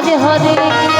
Hare Hare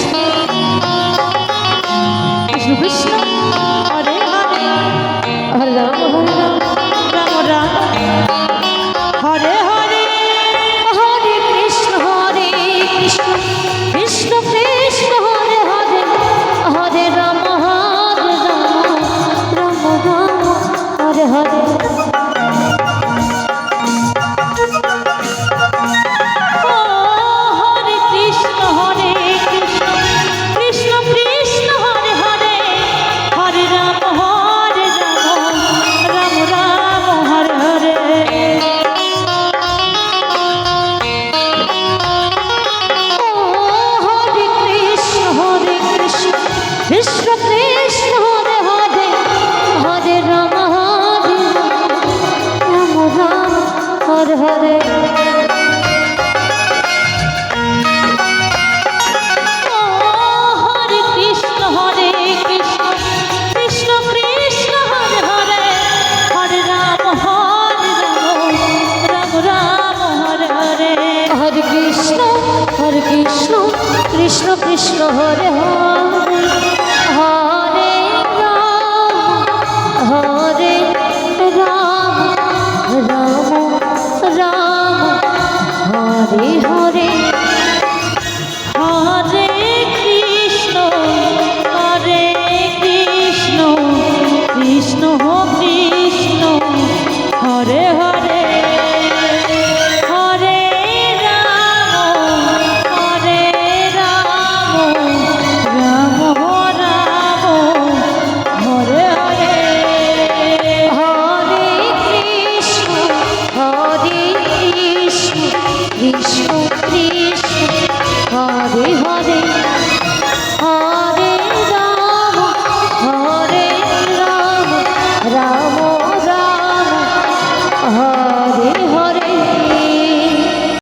Thank you. Krishna Krishna Hare Hare. Hare